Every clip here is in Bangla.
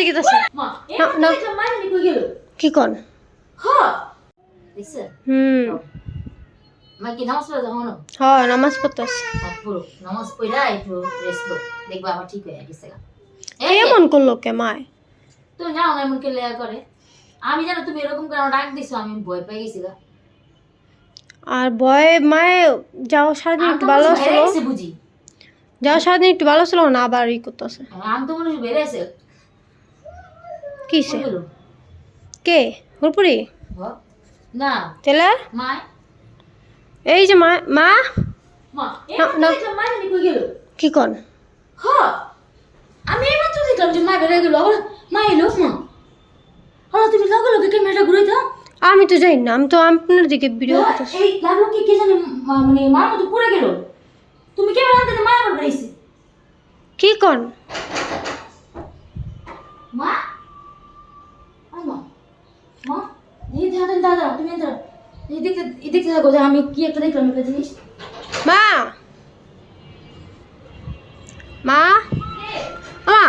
কই গেল? কি কন হ্যাঁ হুম। মা নামাজ পড়া যাও না হয় নামাজ পড়তেছে। পুরো নামাজ পড়া একটু রেস্ট দেখবা আবার ঠিক হয়ে গেছে এমন করল কে মায়? তুমি জানো না এমন কে লেয়া করে? আমি জানো তুমি এরকম করে আমার ডাক দিছো? আমি ভয় পেয়ে গেছি আর ভয়ে মায়ে যাওয়া সারাদিন একটু ভালো ছিল। বুঝি। যাওয়া সারাদিন একটু ভালো ছিল না আবার ই করতেছে। আমি তো মনে হয় বেড়ে গেছে। কিসে কে? হুরপুরি না। তেলে মা এই যে মা মা? কি কন? হ্যাঁ আমি এইমাত্র দেখলাম যে মা গেল। আবার মা এলো মা হ্যাঁ তুমি লগে লগে ক্যামেরাটা ঘুরে দাও। আমি তো জানি না আমি তো আপনার দিকে ভিডিও করতেছি। এই লাগল কি কে জানে মানে মার মতো গেল। তুমি ক্যামেরা আনতে মা আবার কি কন মা আয় মা মা এই দাদা দাদা তুমি এদার এই দেখতে থাকো আমি কি একটা দেখলাম একটা জিনিস। মা! মা! মা!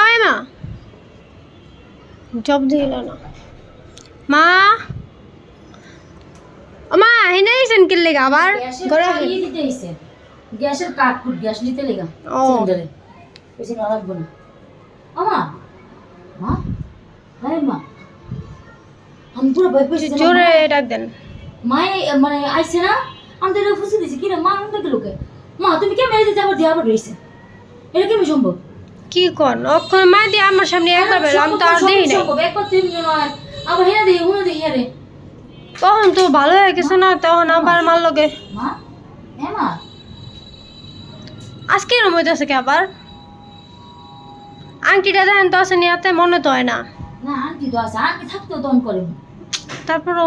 আয় মা! জব দিল না। মা! মা হেনে আইছেন কি লেগে? আবার ঘরে দিতে গ্যাসের কাঠ কুট গ্যাস নিতে লেগা। ও। সিলিন্ডারে। বেশি না লাগবে না। আমা মা! হ্যাঁ মা! আমি পুরো ভয় পেয়েছি জানো জোরে মা? মায়ে মানে আইছে না? আমি তো এটা ফুসে দিছি কিরে মা লোকে? মা তুমি কে মেরে দিতে আবার দিয়ে আবার রয়েছে এটা কেমন সম্ভব? কি কন? অক্ষণ মা দিয়ে আমার সামনে একবার বেরো আমি তো আর দিই নাই। একবার নয় আবার হেরে দিই উনো দিই হেরে তখন তো ভালো হয়ে গেছে না তখন আবার মার লগে। মা হ্যাঁ মা। আজকে এরম হইতেছে কি আবার? আংটিটা দেন তো নিয়াতে মনে তো হয় না। না আন্টি তো আছে আন্টি থাকতেও করে তারপরও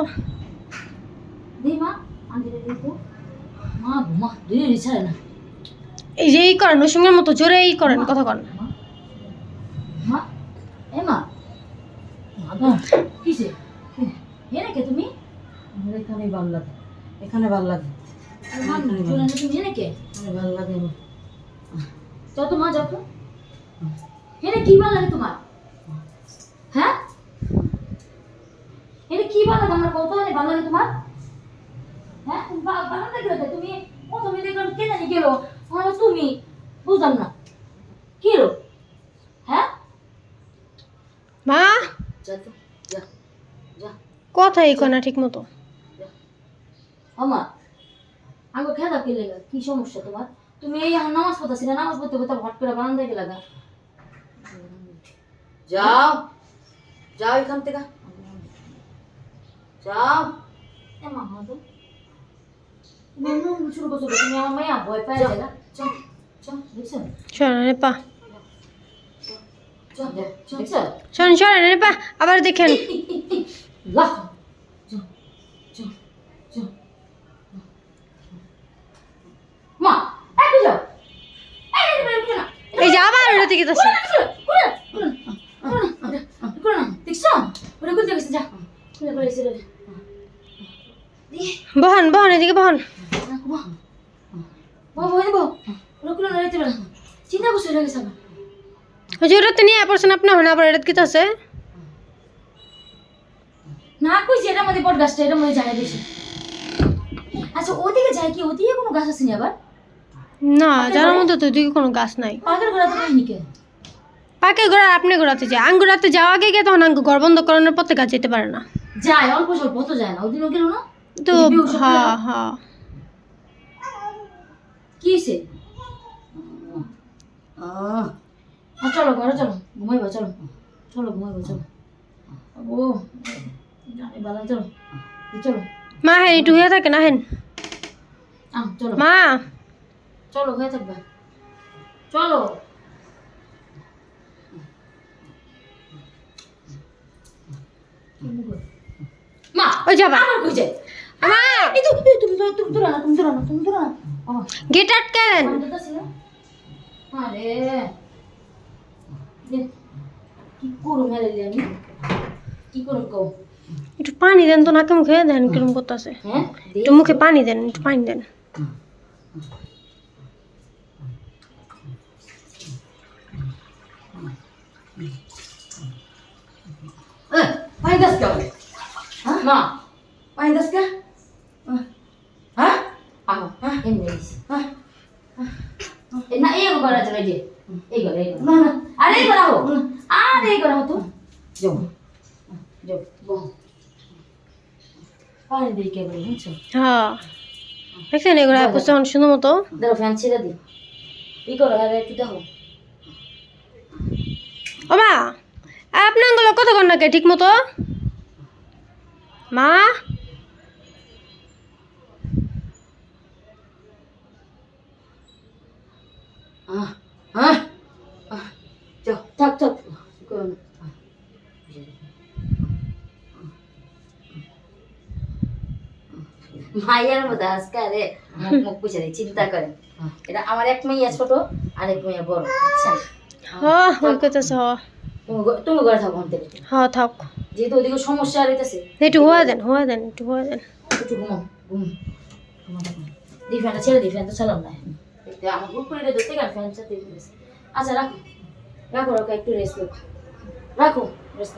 এই যে এই করেন ওই সঙ্গে মতো জোরে এই করেন কথা কন। তুমি? এখানে ভালো লাগে। এখানে ভালো লাগে তুমি হেরে কে ভালো লাগে আমার। মা যাও তো। হেরে কি ভালো লাগে তোমার? হ্যাঁ? হেরে কি ভালো লাগে? আমার কত ভালো লাগে তোমার? তুমি বা- ভালো লাগে ওটা? তুমি প্রথমে দেখলাম কে জানি গেল। আমার তুমি। বুঝলাম না। কি এলো হ্যাঁ? মা? যা তো যা যা। কথা এই কনা ঠিক মতো আমা আগে খেলা কে লেগা? কি সমস্যা তোমার? তুমি এই নামাজ পড়তেছি না নামাজ পড়তে পড়তে হট করে বারান্দায় গেলা গা যাও। যাও এখান থেকে। যাও। এ মা তো তুমি এমন শুরু করছ কেন? তুমি আমার মায়া ভয় পাই গেলা চল চল দেখছ সরেন রে পা চল দেখছ সরেন সরেন রে পা আবার দেখেন লাহ মা এই যাও বহন বহন এদিকে বহন নিয়ে আপনি হন না। কইছি মধ্যে গাছটা মধ্যে আচ্ছা ওদিকে যায় কি? ওদিকে কোনো গাছ আছে আবার? না জানার মতো তো ওইদিকে কোনো গাছ নাই। কে? আপনি ঘোরাতে যায় আঙ্গুরাতে যাওয়া আগে গিয়ে তখন আঙ্গু ঘর বন্ধ করানোর পথে গাছ যেতে পারে না। যায় অল্প স্বল্প তো যায় না। ওদিনও গেল না? তো হ্যাঁ হ্যাঁ। কি হয়েছে আহ, চলো ঘরে চলো ঘুমাইবা চলো। চলো ঘুমাইবা চলো। ও জানি বালা চলো। চলো। মা হ্যাঁ একটু হয়ে থাকে না হেন? চলো। মা! চলো হয়ে থাকবে। চলো। মা ওই যাবা। আমার কই যায়? মা! এই তুমি তো তুমি তুমি তুমি দূরা না ও গেট আটকে দেন একটু পানি দেন তো, নাকে মুখে দেন, কিরম করতেছে। একটু মুখে পানি দেন, একটু পানি দেন। হ্যাঁ? মা, পানি দাস কে হ্যাঁ আহো এমনি দিছি হ্যাঁ এ না এই ঘর আছে এই যে এই ঘর এই ঘর না না আরে এই ঘর আহো আরে এই ঘর আহো যাও যাও বহ পানি দিয়ে কে বলে বুঝছ হ্যাঁ দেখছেন এগুলো করছে অনেক সুন্দর মতো দেখো ফ্যান ছেড়ে দি ই করো আরে একটু দেখো ও মা আপনাগুলো কতক্ষণ নাকি ঠিক মতো মা যাও থাক থাক। মাইয়ার মতো আজকে আরে মুখ মুখ বুঝে চিন্তা করে। এটা আমার এক মাইয়া ছোট আর এক মাইয়া বড় হ তুমি ঘরে থাকো অন্তে হ থাক। যেহেতু ওদিকে সমস্যা রইতেছে। একটু হওয়া দেন হওয়া দেন একটু হওয়া দেন। একটু ঘুমাও ঘুম। থাকো ছেড়ে দি ফ্যান তো চালাম না আমার উপরে ধরতে গেল ফ্যান চাতে আচ্ছা রাখো। রাখো রাখো একটু রেস্ট রাখো রেস্ট